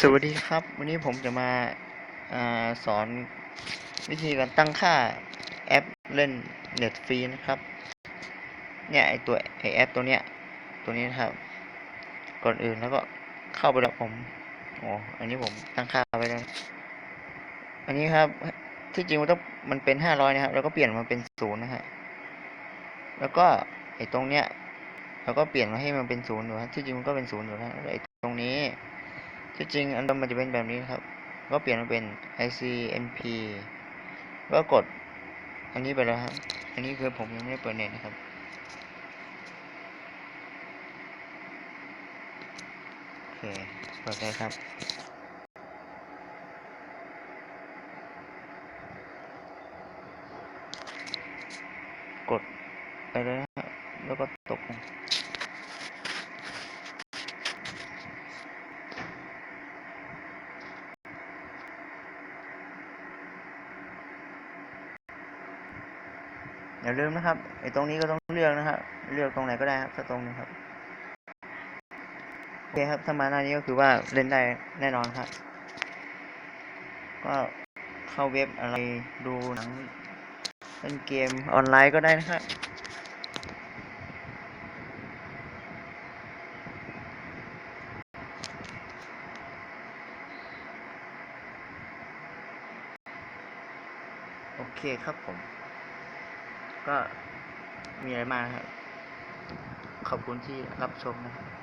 สวัสดีครับ วันนี้ผมจะมาอาสอนวิธีการตั้งค่าแอปเล่นเน็ตฟรีนะครับ เนี่ยไอตัวไอแอปตัวเนี้ยตัวนี้นะครับ ก่อนอื่นแล้วก็เข้าไปแล้วผมโอ้อันนี้ผมตั้งค่าไว้แล้วอันนี้ครับที่จริงมันต้องมันเป็นห้าร้อยนะครับ แล้วก็เปลี่ยนมาเป็นศูนย์นะฮะแล้วก็ไอตรงเนี้ยเราก็เปลี่ยนมาให้มันเป็นศูนย์อยู่ฮะที่จริงมันก็เป็นศูนย์อยู่แล้วแล้วไอตรงนี้ ที่จริงอันเดิมมันจะเป็นแบบนี้ครับ ก็เปลี่ยนมาเป็น ICMP ก็กดอันนี้ไปแล้วครับ อันนี้คือผมยังไม่ได้เปิดเน็ตนะครับ โอเคเปิดได้ครับ กดไปเลยนะฮะแล้วก็ตก อย่าลืมนะครับไอ้ตรงนี้ก็ต้องเลือกนะครับ เลือกตรงไหนก็ได้ครับสักตรงนึงครับโอเคครับถ้ามาหน้านี้ก็คือว่าเล่นได้แน่นอนครับ ก็เข้าเว็บอะไรดูหนังเล่นเกมออนไลน์ก็ได้นะครับโอเคครับผม ก็มีอะไรมากครับ ขอบคุณที่รับชมนะครับ